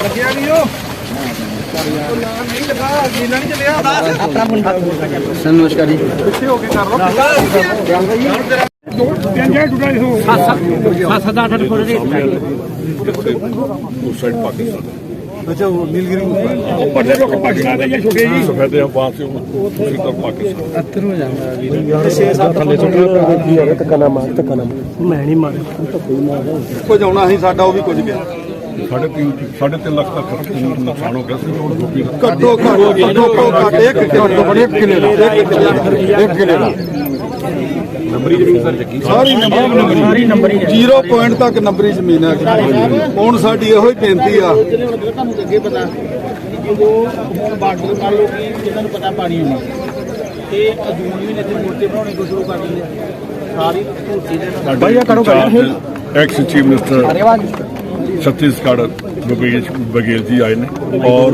ਲੱਗਿਆ ਨਹੀਂ ਉਹ ਸਰ ਨਮਸਕਾਰ ਜੀ ਪਿੱਛੇ ਹੋ ਕੇ ਕਰ ਲਓ ਜੰਜਾ ਜੁੜਾ ਹੋ ਸੱਤ ਸੱਤ ਅੱਠ ਫੁੱਟ ਦੇ। ਉਸ ਸਾਈਡ ਪਾਕਿਸਤਾਨ ਉਹ ਨੀਲਗਿਰੀ ਉਹ ਪੱਟੇ ਲੋਕ ਪਾਕਿਸਤਾਨ ਦੇ ਜਾਂ ਛੋਟੇ ਜੀ सफेद है वहाँ से दूसरी तरफ पाकिस्तान ਅੱਤਰ ਹੋ ਜਾਂਦਾ ਕੁਝ ਆਉਣਾ ਸੀ ਸਾਡਾ ਉਹ ਵੀ ਕੁਝ ਗਿਆ साढ़े तीन साढ़े तीन लाख तक नुकसान हो गया सिर्फ और गोभी का ਘੱਟੋ ਘੱਟ ਘੱਟੋ ਘੱਟ ਇੱਕ ਕਿੱਲੇ ਇੱਕ ਕਿੱਲੇ ਦਾ ਇੱਕ ਕਿੱਲੇ ਦਾ ਸਾਰੀ ਨੰਬਰੀ ਸਾਰੀ ਪੁਆਇੰਟ ਤੱਕ ਨੰਬਰੀ ਜ਼ਮੀਨ ਹੈ ਹੁਣ ਸਾਡੀ ਇਹੋ ਹੀ ਬੇਨਤੀ ਆ। ਤੁਹਾਨੂੰ ਅੱਗੇ ਪਤਾ ਜਦੋਂ ਹੁਣ ਬਾਰਡਰ ਕਰ ਲੋ ਜਿਹਨਾਂ ਨੂੰ ਪਤਾ ਪਾਣੀ ਆਉਣਾ ਤੇ ਅਜੂਨ ਵੀ ਤੇ ਮੂਰਤੀ ਬਣਾਉਣੀ ਸ਼ੁਰੂ ਕਰ ਦਿੰਦੇ ਸਾਰੀ ਧੂਤੀ ਦੇ ਨਾਲ ਛੱਤੀਸਗੜ੍ਹ भूपेश बघेल जी आए ने और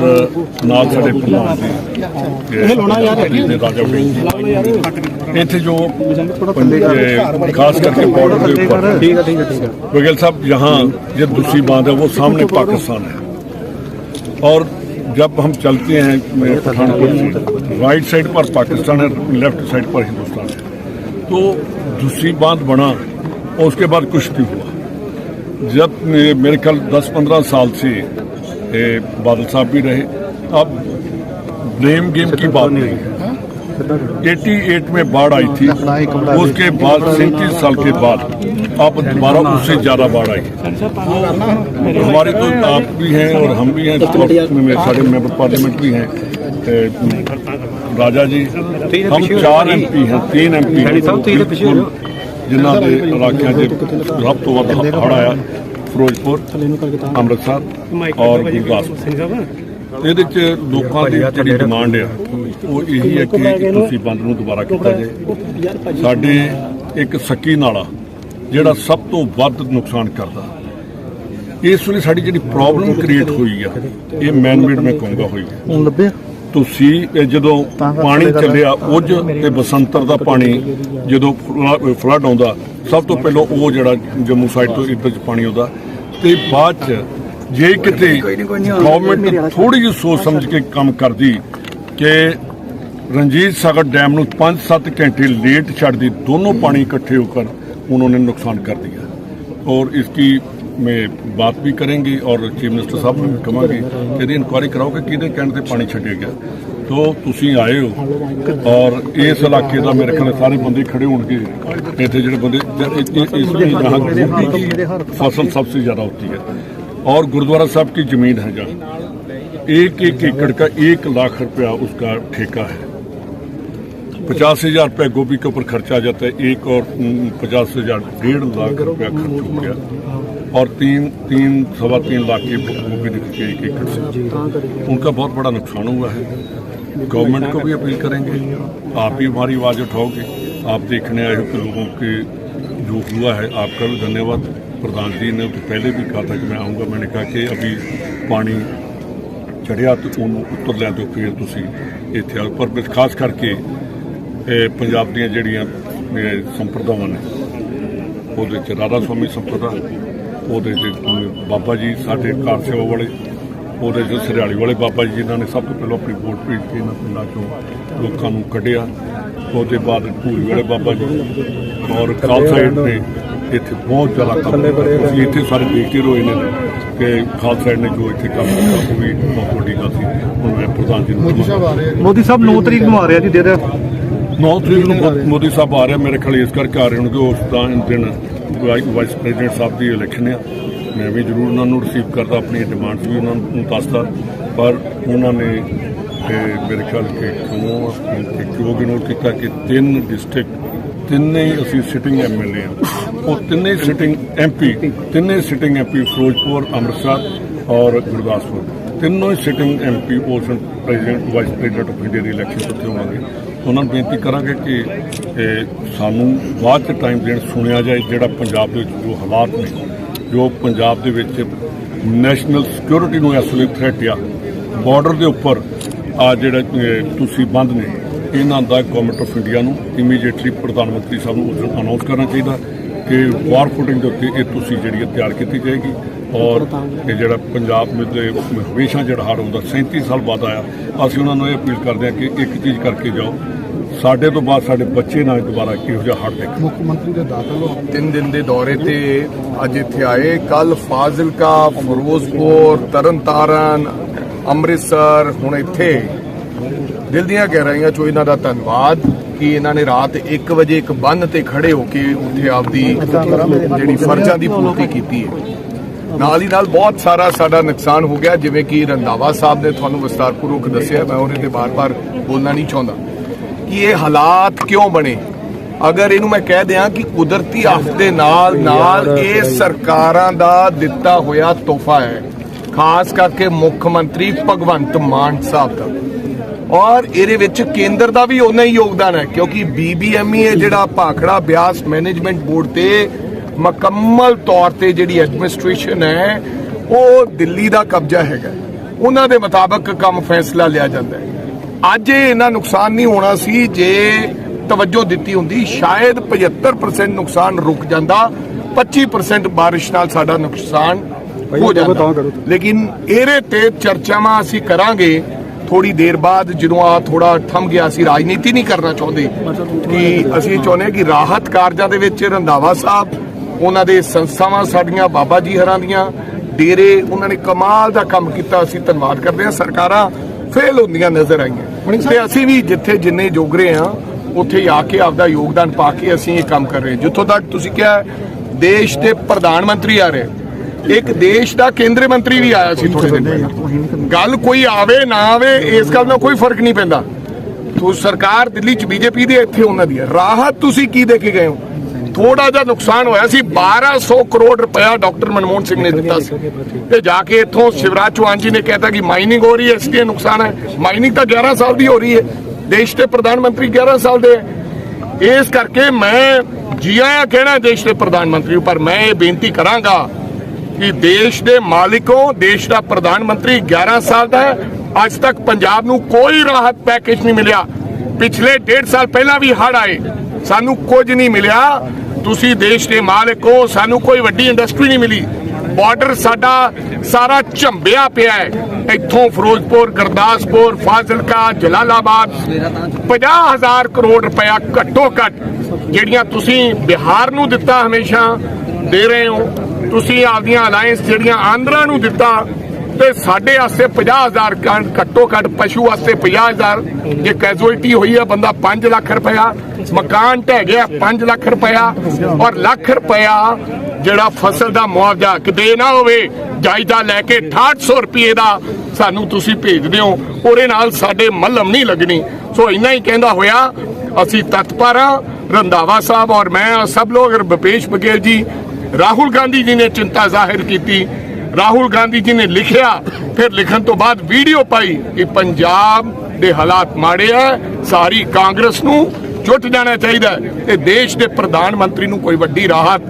ਨਾਲ ਸਾਡੇ ਪ੍ਰਧਾਨ ਜੀ ਰਾਜਾ ਵੜਿੰਗ ਇੱਥੇ ਜੋ पंज- खास करके बॉर्डर के ऊपर ठीक है ठीक है ठीक है बघेल साहब यहाँ ये दूसरी बात है वो सामने पाकिस्तान है और जब हम चलते हैं पठानकोट से राइट साइड पर पाकिस्तान है लेफ्ट साइड पर हिंदुस्तान है तो दूसरी बात बना और उसके बाद कुछ नहीं हुआ जब मेरे ख्याल 10-15 साल से बादल साहब भी रहे अब ब्लेम गेम की बात नहीं। है 88 में बाढ़ आई थी उसके बाद सैंतीस साल के बाद अब दोबारा उससे ज़्यादा बाढ़ आई। हमारे तो आप भी हैं और हम भी हैं सारे मेंबर पार्लियामेंट भी हैं राजा जी हम चार एमपी हैं तीन एमपी हैं ਜਿਨ੍ਹਾਂ ਦੇ ਇਲਾਕਿਆਂ 'ਚ ਸਭ ਤੋਂ ਵੱਧ ਹੜ੍ਹ ਆਇਆ ਫਿਰੋਜ਼ਪੁਰ ਅੰਮ੍ਰਿਤਸਰ ਔਰ ਗੁਰਦਾਸਪੁਰ। ਇਹਦੇ 'ਚ ਲੋਕਾਂ ਦੀ ਜਿਹੜੀ ਡਿਮਾਂਡ ਆ ਉਹ ਇਹੀ ਹੈ ਕਿ ਤੁਸੀਂ ਬੰਦ ਨੂੰ ਦੁਬਾਰਾ ਕੀਤਾ ਜਾਏ। ਸਾਡੇ ਇੱਕ ਸੱਕੀ ਨਾਲਾ ਜਿਹੜਾ ਸਭ ਤੋਂ ਵੱਧ ਨੁਕਸਾਨ ਕਰਦਾ। ਇਸ ਵੇਲੇ ਸਾਡੀ ਜਿਹੜੀ ਪ੍ਰੋਬਲਮ ਕ੍ਰੀਏਟ ਹੋਈ ਆ ਇਹ ਮੈਨ ਮੇਡ ਮੈਂ ਕਹੂੰਗਾ ਹੋਈ ਹੁਣ ਲੱਭਿਆ? ਤੁਸੀਂ ਇਹ ਜਦੋਂ ਪਾਣੀ ਚੱਲਿਆ ਉਜ ਤੇ ਬਸੰਤਰ ਦਾ ਪਾਣੀ ਜਦੋਂ ਫਲੱਡ ਆਉਂਦਾ ਸਭ ਤੋਂ ਪਹਿਲਾਂ ਉਹ ਜਿਹੜਾ ਜੰਮੂ ਸਾਈਡ ਤੋਂ ਇੱਧਰ ਚ ਪਾਣੀ ਆਉਂਦਾ। ਤੇ ਬਾਅਦ ਚ ਜੇ ਕਿਤੇ ਗਵਰਨਮੈਂਟ ਥੋੜੀ ਜਿਹੀ ਸੋਚ ਸਮਝ ਕੇ ਕੰਮ ਕਰਦੀ ਕਿ ਰਣਜੀਤ ਸਾਗਰ ਡੈਮ ਨੂੰ 5-7 ਘੰਟੇ ਲੇਟ ਛੱਡਦੀ ਦੋਨੋਂ ਪਾਣੀ ਇਕੱਠੇ ਹੋ ਕਰ ਉਹਨਾਂ ਨੇ ਨੁਕਸਾਨ ਕਰ ਦਿਆ ਔਰ ਇਸ ਕੀ में बात भी करेंगे और चीफ मिनिस्टर साहब ਨੂੰ ਵੀ ਕਹਾਂਗੇ ਕਿ ਇਹਦੀ ਇਨਕੁਆਇਰੀ ਕਰਾਓ ਕਿ ਕਿਹਦੇ ਕਹਿਣ ਤੇ ਪਾਣੀ ਛੱਡਿਆ ਗਿਆ ਤੋ ਤੁਸੀਂ ਆਏ ਹੋ ਔਰ ਇਸ ਇਲਾਕੇ ਦਾ ਮੇਰੇ ਖਿਆਲ ਸਾਰੇ ਬੰਦੇ ਖੜੇ ਹੋਣਗੇ ਇੱਥੇ ਜਿਹੜੇ ਬੰਦੇ ਇਸ में यहाँ गोभी की फसल सबसे ज्यादा होती है और गुरुद्वारा साहब की जमीन है जहाँ एक एक एकड़ का एक लाख रुपया उसका ठेका है पचास हजार रुपया गोभी के ऊपर खर्चा आ जाता है एक और उम, पचास हजार डेढ़ लाख रुपया खर्च हो गया और तीन तीन सवा तीन लाख की गोभी निकलती है एक एकड़ से उनका बहुत बड़ा नुकसान हुआ है गवर्नमेंट को भी अपील करेंगे आप भी हमारी आवाज़ उठाओगे आप देखने आए हो कि लोगों के जो हुआ है आपका भी धन्यवाद प्रधान जी ने तो पहले भी कहा था कि मैं आऊँगा मैंने कहा कि अभी पानी ਚੜਿਆ ਤੇ ਉਹਨੂੰ ਉੱਤਰ ਲੈਣ ਤੋਂ ਫਿਰ ਤੁਸੀਂ ਇੱਥੇ ਆਓ ਪਰ ਵਿੱਚ ਖਾਸ ਕਰਕੇ ਇਹ ਪੰਜਾਬ ਦੀਆਂ ਜਿਹੜੀਆਂ ਇਹ ਸੰਪਰਦਾਵਾਂ ਨੇ ਉਹਦੇ ਚ ਰਾਧਾ ਸਵਾਮੀ ਸੰਪਰਦਾ ਉਹਦੇ ਚ ਬਾਬਾ ਜੀ ਸਾਡੇ ਕਾਰ ਸੇਵਾ ਵਾਲੇ ਉਹਦੇ ਚ ਸਰਿਆਲੀ ਵਾਲੇ ਬਾਬਾ ਜੀ ਜਿਨ੍ਹਾਂ ਨੇ ਸਭ ਤੋਂ ਪਹਿਲਾਂ ਆਪਣੀ ਵੋਟ ਭੇਜ ਕੇ ਇਹਨਾਂ ਪਿੰਡਾਂ ਚੋਂ ਲੋਕਾਂ ਨੂੰ ਕੱਢਿਆ। ਉਹਦੇ ਬਾਅਦ ਭੂਰੀ ਵਾਲੇ ਬਾਬਾ ਜੀ ਔਰ ਖਾਲਸਾ ਏਡ ਨੇ ਇੱਥੇ ਬਹੁਤ ਜ਼ਿਆਦਾ ਕੰਮ। ਤੁਸੀਂ ਇੱਥੇ ਸਾਰੇ ਦੇਖਦੇ ਹੋਏ ਨੇ ਕਿ ਖਾਲਸਾ ਏਡ ਨੇ ਜੋ ਇੱਥੇ ਕੰਮ ਕੀਤਾ ਉਹ ਵੀ ਬਹੁਤ ਵੱਡੀ ਗੱਲ ਸੀ। ਹੁਣ ਮੈਂ ਪ੍ਰਧਾਨ ਜੀ ਨੂੰ। ਮੋਦੀ ਸਾਹਿਬ 9 ਤਰੀਕ ਨੂੰ ਆ ਰਿਹਾ ਜੀ ਦੇ ਦੇ। 9 ਤਰੀਕ ਨੂੰ ਮੋਦੀ ਸਾਹਿਬ ਆ ਰਹੇ ਮੇਰੇ ਖਿਆਲ ਇਸ ਕਰਕੇ ਆ ਰਹੇ ਹੋਣਗੇ ਉਸ ਦਾ ਦਿਨ ਵਾਈਸ ਪ੍ਰੈਜ਼ੀਡੈਂਟ ਸਾਹਿਬ ਦੀ ਇਲੈਕਸ਼ਨ ਆ। ਮੈਂ ਵੀ ਜ਼ਰੂਰ ਉਹਨਾਂ ਨੂੰ ਰਿਸੀਵ ਕਰਦਾ ਆਪਣੀ ਡਿਮਾਂਡਸ ਵੀ ਉਹਨਾਂ ਨੂੰ ਦੱਸਦਾ। ਪਰ ਉਹਨਾਂ ਨੇ ਮੇਰੇ ਖਿਆਲ ਕਿ ਕਿਉਂ ਕਿ ਕਿਉਂ ਨੋਟ ਕੀਤਾ ਕਿ ਤਿੰਨ ਡਿਸਟ੍ਰਿਕਟ ਤਿੰਨੇ ਹੀ ਅਸੀਂ ਸਿਟਿੰਗ ਐਮਐਲਏ ਆ। ਉਹ ਤਿੰਨੇ ਸਿਟਿੰਗ ਐਮਪੀ ਤਿੰਨੇ ਸਿਟਿੰਗ ਐਮਪੀ ਫਿਰੋਜ਼ਪੁਰ, ਅੰਮ੍ਰਿਤਸਰ ਔਰ ਗੁਰਦਾਸਪੁਰ। ਤਿੰਨੋਂ ਹੀ ਸਿਟਿੰਗ ਐਮਪੀ ਉਸ president vice president of India the election ਉੱਤੇ ਹੋਵਾਂਗੇ। ਉਹਨਾਂ ਨੂੰ ਬੇਨਤੀ ਕਰਾਂਗੇ ਕਿ ਸਾਨੂੰ ਬਾਅਦ ਚ ਟਾਈਮ ਦੇਣ ਸੁਣਿਆ ਜਾਏ ਜਿਹੜਾ ਪੰਜਾਬ ਦੇ ਵਿੱਚ ਜੋ ਹਾਲਾਤ ਨੇ ਜੋ ਪੰਜਾਬ ਦੇ ਵਿੱਚ ਨੈਸ਼ਨਲ ਸਿਕਿਉਰਿਟੀ ਨੂੰ ਇਸ ਵੇਲੇ ਥ੍ਰੈਟ ਆ। ਬਾਰਡਰ ਦੇ ਉੱਪਰ ਆ ਜਿਹੜਾ ਅਹ, ਤੁਸੀਂ ਬੰਦ ਨੇ ਇਹਨਾਂ ਦਾ ਗਵਰਨਮੈਂਟ ਆਫ ਇੰਡੀਆ ਨੂੰ ਇਮੀਡੀਏਟਲੀ ਪ੍ਰਧਾਨ ਮੰਤਰੀ ਸਾਹਿਬ ਨੂੰ ਅਨਾਉਂਸ ਕਰਨਾ ਚਾਹੀਦਾ ਕਿ ਵਾਰ ਫੁਟਿੰਗ ਦੇ ਉੱਤੇ ਇਹ ਤੁਸੀਂ ਜਿਹੜੀ ਹੈ ਤਿਆਰ ਕੀਤੀ ਜਾਏਗੀ। ਔਰ ਇਹ ਜਿਹੜਾ ਪੰਜਾਬ ਵਿੱਚ ਦੇ ਹਮੇਸ਼ਾ ਜਿਹੜਾ ਹੜ੍ਹ ਹੁੰਦਾ 37 ਸਾਲ ਬਾਅਦ ਆਇਆ। ਅਸੀਂ ਉਹਨਾਂ ਨੂੰ ਇਹ ਅਪੀਲ ਕਰਦੇ ਹਾਂ ਕਿ ਇੱਕ ਚੀਜ਼ ਕਰਕੇ ਜਾਓ। ਸਾਡੇ ਤੋਂ ਬਾਅਦ ਸਾਡੇ ਬੱਚੇ ਨਾ ਦੁਬਾਰਾ ਕਿਹੋ ਜਿਹਾ ਹੜ੍ਹ ਦੇਖਣ। ਮੁੱਖ ਮੰਤਰੀ ਦੇ ਦਾਖਲ ਹੋ ਤਿੰਨ ਦਿਨ ਦੇ ਦੌਰੇ ਤੇ ਅੱਜ ਇੱਥੇ ਆਏ। ਕੱਲ ਫਾਜ਼ਿਲਕਾ ਫਿਰੋਜ਼ਪੁਰ ਤਰਨਤਾਰਨ ਅੰਮ੍ਰਿਤਸਰ ਹੁਣ ਇੱਥੇ। ਦਿਲ ਦੀਆਂ ਗਹਿਰਾਈਆਂ ਚੋਂ ਇਹਨਾਂ ਦਾ ਧੰਨਵਾਦ ਕਿ ਇਹਨਾਂ ਨੇ ਰਾਤ 1 ਵਜੇ ਇੱਕ ਬੰਨ ਤੇ ਖੜੇ ਹੋ ਕੇ ਉੱਥੇ ਆਪਦੀ ਜਿਹੜੀ ਫਰਜ਼ਾਂ ਦੀ ਪੂਰਤੀ ਕੀਤੀ ਹੈ। ਨਾਲ ਹੀ ਨਾਲ ਬਹੁਤ ਸਾਰਾ ਸਾਡਾ ਨੁਕਸਾਨ ਹੋ ਗਿਆ ਜਿਵੇਂ ਕਿ ਰੰਧਾਵਾ ਸਾਹਿਬ ਨੇ ਤੁਹਾਨੂੰ ਵਿਸਤਾਰਪੂਰਵਕ ਦੱਸਿਆ ਮੈਂ ਉਹਦੇ ਤੇ ਬਾਰ-ਬਾਰ ਬੋਲਣਾ ਨਹੀਂ ਚਾਹੁੰਦਾ। ਕਿ ਇਹ ਹਾਲਾਤ ਕਿਉਂ ਬਣੇ? ਅਗਰ ਇਹਨੂੰ ਮੈਂ ਕਹਿ ਦਿਆਂ ਕਿ ਕੁਦਰਤੀ ਆਫਤ ਦੇ ਨਾਲ ਨਾਲ ਇਹ ਸਰਕਾਰਾਂ ਦਾ ਦਿੱਤਾ ਹੋਇਆ ਤੋਹਫਾ ਹੈ ਖਾਸ ਕਰਕੇ ਮੁੱਖ ਮੰਤਰੀ ਭਗਵੰਤ ਮਾਨ ਸਾਹਿਬ ਦਾ। ਔਰ ਇਹਦੇ ਵਿੱਚ ਕੇਂਦਰ ਦਾ ਵੀ ਉਨਾ ਹੀ ਯੋਗਦਾਨ ਹੈ ਕਿਉਂਕਿ ਬੀਬੀਐਮਈ ਹੈ ਜਿਹੜਾ ਭਾਖੜਾ ਬਿਆਸ ਮੈਨੇਜਮੈਂਟ ਬੋਰਡ ਤੇ ਮੁਕੰਮਲ ਤੌਰ ਤੇ ਜਿਹੜੀ ਐਡਮਿਨਿਸਟ੍ਰੇਸ਼ਨ ਹੈ ਉਹ ਦਿੱਲੀ ਦਾ ਕਬਜ਼ਾ ਹੈਗਾ। ਉਹਨਾਂ ਦੇ ਮੁਤਾਬਕ ਕੰਮ ਫੈਸਲਾ ਲਿਆ ਜਾਂਦਾ ਹੈ। ਅੱਜ ਇਹ ਇੰਨਾ ਨੁਕਸਾਨ ਨਹੀਂ ਹੋਣਾ ਸੀ ਜੇ ਤਵੱਜੋ ਦਿੱਤੀ ਹੁੰਦੀ ਸ਼ਾਇਦ 75% ਨੁਕਸਾਨ ਰੁਕ ਜਾਂਦਾ 25% ਬਾਰਿਸ਼ ਨਾਲ ਸਾਡਾ ਨੁਕਸਾਨ ਹੋ ਜਾਂਦਾ। ਲੇਕਿਨ ਇਹਦੇ ਤੇ ਚਰਚਾਵਾਂ ਅਸੀਂ ਕਰਾਂਗੇ। ਥੋੜੀ ਦੇਰ ਬਾਅਦ ਜਦੋਂ ਆ ਥੋੜਾ ਥੰਮ ਗਿਆ ਸੀ ਰਾਜਨੀਤੀ ਨਹੀਂ ਕਰਨਾ ਚਾਹੁੰਦੇ ਕਿ ਅਸੀਂ ਚਾਹੁੰਦੇ ਹਾਂ ਕਿ ਰਾਹਤ ਕਾਰਜਾਂ ਦੇ ਵਿੱਚ ਰੰਧਾਵਾ ਸਾਹਿਬ ਉਹਨਾਂ ਦੇ ਸੰਸਥਾਵਾਂ ਸਾਡੀਆਂ ਬਾਬਾ ਜੀ ਹਰਾਂ ਦੀਆਂ ਡੇਰੇ ਉਹਨਾਂ ਨੇ ਕਮਾਲ ਦਾ ਕੰਮ ਕੀਤਾ ਅਸੀਂ ਧੰਨਵਾਦ ਕਰਦੇ ਹਾਂ ਸਰਕਾਰਾਂ ਫੇਲ ਹੁੰਦੀਆਂ ਨਜ਼ਰ ਆਈਆਂ। ਤੇ ਅਸੀਂ ਵੀ ਜਿੱਥੇ ਜਿੰਨੇ ਜੋਗਰੇ ਆ ਉੱਥੇ ਹੀ ਆ ਕੇ ਆਪਦਾ ਯੋਗਦਾਨ ਪਾ ਕੇ ਅਸੀਂ ਇਹ ਕੰਮ ਕਰ ਰਹੇ ਹਾਂ। ਜਿੱਥੋਂ ਤੱਕ ਤੁਸੀਂ ਕਿਹਾ ਦੇਸ਼ ਦੇ ਪ੍ਰਧਾਨ ਮੰਤਰੀ ਆ ਰਹੇ। ਇੱਕ ਦੇਸ਼ ਦਾ ਕੇਂਦਰੀ ਮੰਤਰੀ ਵੀ ਆਇਆ ਸੀ ਥੋੜੇ ਦਿਨ ਪਹਿਲਾਂ। ਗੱਲ ਕੋਈ ਆਵੇ ਨਾ ਆਵੇ ਇਸ ਗੱਲ ਨਾਲ ਕੋਈ ਫ਼ਰਕ ਨਹੀਂ ਪੈਂਦਾ। ਤੋ ਸਰਕਾਰ ਦਿੱਲੀ ਚ ਬੀਜੇਪੀ ਦੀ ਹੈ, ਇੱਥੇ ਉਹਨਾਂ ਦੀ ਹੈ ਰਾਹਤ ਤੁਸੀਂ ਕੀ ਦੇ ਕੇ ਗਏ ਹੋ? ਥੋੜਾ ਜਿਹਾ ਨੁਕਸਾਨ ਹੋਇਆ ਸੀ। 1200 ਕਰੋੜ ਰੁਪਇਆ ਡਾਕਟਰ ਮਨਮੋਹਨ ਸਿੰਘ ਨੇ ਦਿੱਤਾ ਸੀ। ਤੇ ਜਾ ਕੇ ਇੱਥੋਂ ਸ਼ਿਵਰਾਜ ਚੌਹਾਨ ਜੀ ਨੇ ਕਹਿਤਾ ਕਿ ਮਾਈਨਿੰਗ ਹੋ ਰਹੀ ਹੈ, ਇਸ ਲਈ ਨੁਕਸਾਨ ਹੈ। ਮਾਈਨਿੰਗ ਤਾਂ 11 ਸਾਲ ਦੀ ਹੋ ਰਹੀ ਹੈ। ਦੇਸ਼ ਦੇ ਪ੍ਰਧਾਨ ਮੰਤਰੀ 11 ਸਾਲ ਦੇ ਇਸ ਕਰਕੇ ਮੈਂ ਜੀ ਕਹਿਣਾ ਦੇਸ਼ ਦੇ ਪ੍ਰਧਾਨ ਮੰਤਰੀ ਪਰ ਮੈਂ ਇਹ ਬੇਨਤੀ ਕਰਾਂਗਾ ਕਿ ਦੇਸ਼ ਦੇ ਮਾਲਿਕੋਂ, ਦੇਸ਼ ਦਾ ਪ੍ਰਧਾਨ ਮੰਤਰੀ 11 ਸਾਲ ਦਾ ਹੈ। ਅੱਜ ਤੱਕ ਪੰਜਾਬ ਨੂੰ ਕੋਈ ਰਾਹਤ ਪੈਕੇਜ ਨਹੀਂ ਮਿਲਿਆ। ਪਿਛਲੇ 1.5 ਸਾਲ ਪਹਿਲਾਂ ਵੀ ਹੜ ਆਏ। ਸਾਨੂੰ ਕੁਝ ਨਹੀਂ ਮਿਲਿਆ। ਤੁਸੀਂ ਦੇਸ਼ ਦੇ ਮਾਲਿਕ ਹੋ, ਸਾਨੂੰ ਕੋਈ ਵੱਡੀ ਇੰਡਸਟਰੀ ਨਹੀਂ ਮਿਲੀ। ਬਾਰਡਰ ਸਾਡਾ ਸਾਰਾ ਝੰਬਿਆ ਪਿਆ ਹੈ। ਇੱਥੋਂ ਫਿਰੋਜ਼ਪੁਰ, ਗੁਰਦਾਸਪੁਰ, ਫਾਜ਼ਿਲਕਾ, ਜਲਾਲਾਬਾਦ 50000 ਕਰੋੜ ਰੁਪਇਆ ਘੱਟੋ ਘੱਟ ਜਿਹੜੀਆਂ ਤੁਸੀਂ ਬਿਹਾਰ ਨੂੰ ਦਿੱਤਾ ਹਮੇਸ਼ਾ ਦੇ ਰਹੇ ਹੋ। ਤੁਸੀਂ ਆਪਦੀਆਂ ਅਲਾਈਅੰਸ ਜਿਹੜੀਆਂ ਆਂਧਰਾ ਨੂੰ ਦਿੱਤਾ ਤੇ ਸਾਡੇ ਵਾਸਤੇ 50000 ਕਣ ਘੱਟੋ ਘੱਟ ਪਸ਼ੂ ਵਾਸਤੇ 50000 ਜੇ ਕੈਜੂਅਲਟੀ ਹੋਈ ਹੈ ਬੰਦਾ 5 ਲੱਖ ਰੁਪਇਆ, ਮਕਾਨ ਢਹਿ ਗਿਆ 5 ਲੱਖ ਰੁਪਇਆ ਔਰ ਲੱਖ ਰੁਪਇਆ ਜਿਹੜਾ ਫਸਲ ਦਾ ਮੁਆਵਜ਼ਾ ਕਿਤੇ ਨਾ ਹੋਵੇ, ਜਾਇਜ਼ਾ ਲੈ ਕੇ 6800 ਰੁਪਏ ਦਾ ਸਾਨੂੰ ਤੁਸੀਂ ਭੇਜਦੇ ਹੋ ਉਹਦੇ ਨਾਲ ਸਾਡੇ ਮੱਲਮ ਨਹੀਂ ਲੱਗਣੀ। ਸੋ ਇੰਨਾ ਹੀ ਕਹਿੰਦਾ ਹੋਇਆ, ਅਸੀਂ ਤਤਪਰ ਹਾਂ ਰੰਧਾਵਾ ਸਾਹਿਬ ਔਰ ਮੈਂ ਸਭ ਲੋਕ ਅਗਰ ਭੁਪੇਸ਼ ਬਘੇਲ ਜੀ, ਰਾਹੁਲ ਗਾਂਧੀ ਜੀ ਨੇ ਚਿੰਤਾ ਜ਼ਾਹਿਰ ਕੀਤੀ। ਰਾਹੁਲ ਗਾਂਧੀ ਜੀ ਨੇ ਲਿਖਿਆ ਫਿਰ ਲਿਖਣ ਤੋਂ ਬਾਅਦ ਵੀਡੀਓ ਪਾਈ ਕਿ ਪੰਜਾਬ ਦੇ ਹਾਲਾਤ ਮਾੜੇ ਆ ਸਾਰੀ ਕਾਂਗਰਸ ਨੂੰ ਜੁੱਟ ਜਾਣਾ ਚਾਹੀਦਾ ਹੈ ਤੇ ਦੇਸ਼ ਦੇ ਪ੍ਰਧਾਨ ਮੰਤਰੀ ਨੂੰ ਕੋਈ ਵੱਡੀ ਰਾਹਤ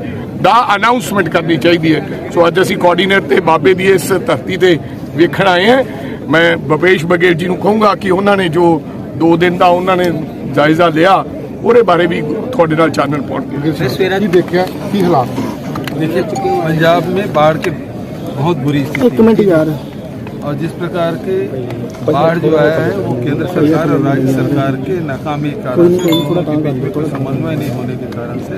ਦਾ ਅਨਾਉਂਸਮੈਂਟ ਕਰਨੀ ਚਾਹੀਦੀ ਹੈ ਸੋ ਅੱਜ ਅਸੀਂ ਕੋਆਰਡੀਨੇਟ ਤੇ ਬਾਬੇ ਦੀ ਇਸ ਧਰਤੀ ਤੇ ਵੇਖਣ ਆਏ ਹਾਂ ਮੈਂ ਭੁਪੇਸ਼ ਬਘੇਲ ਜੀ ਨੂੰ ਕਹੂੰਗਾ ਕਿ ਉਹਨਾਂ ਨੇ ਜੋ 2 ਦਿਨ ਦਾ ਉਹਨਾਂ ਨੇ ਜਾਇਜ਼ਾ ਲਿਆ ਉਹਦੇ ਬਾਰੇ ਵੀ ਤੁਹਾਡੇ ਨਾਲ ਚਾਨਣ ਪਾਉਣਗੇ ਕੀ ਦੇਖਿਆ ਕੀ ਹਾਲਾਤ ਨੇ? देखिए पंजाब में बाढ़ की बहुत बुरी स्थिति। और जिस प्रकार के बाढ़ जो आया है वो केंद्र सरकार और राज्य सरकार के नाकामी कारण से समन्वय नहीं होने के कारण से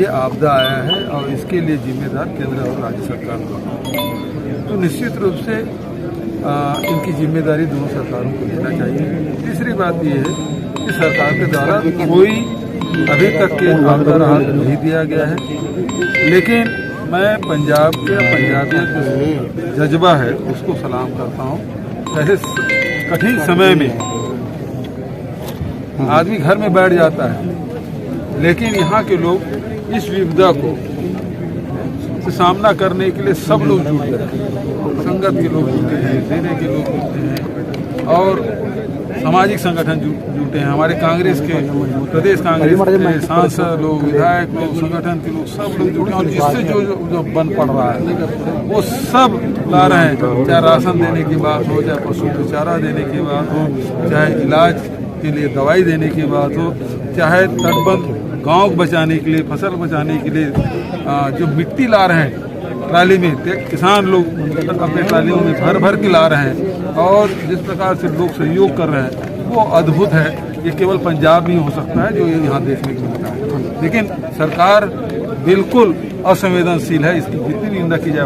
ये आपदा आया है और इसके लिए जिम्मेदार केंद्र और राज्य सरकार दोनों तो निश्चित रूप से आ, इनकी ज़िम्मेदारी दोनों सरकारों को लेना चाहिए। तीसरी बात ये है कि सरकार के द्वारा कोई अभी तक के आपदा राहत नहीं दिया गया है। लेकिन मैं पंजाब के पंजाबियों का जज्बा है, उसको सलाम करता हूँ। ऐसे कठिन समय में आदमी घर में बैठ जाता है, लेकिन यहाँ के लोग इस विपदा को से सामना करने के लिए सब लोग जुटे हैं। संगत के लोग जुटे हैं, देने के लोग जुटे हैं, और सामाजिक संगठन जुटे हैं हमारे कांग्रेस के प्रदेश कांग्रेस के सांसद लोग विधायक लोग संगठन के लोग सब लोग जुटे हैं और जिससे जो जो, जो बन पड़ रहा है वो सब ला रहे हैं। चाहे राशन देने की बात हो चाहे पशु को चारा देने की बात हो चाहे इलाज के लिए दवाई देने की बात हो चाहे तटबंध गाँव बचाने के लिए फ़सल बचाने के लिए जो मिट्टी ला रहे हैं ट्राली में किसान लोग अपने ट्रालियों में भर भर के ला रहे हैं और जिस प्रकार से लोग सहयोग कर रहे हैं, वो अद्भुत है। ये केवल पंजाब में ही सकता है जो ये यहाँ देखने को मिलता है। लेकिन सरकार बिल्कुल असंवेदनशील है, इसकी जितनी निंदा की जाए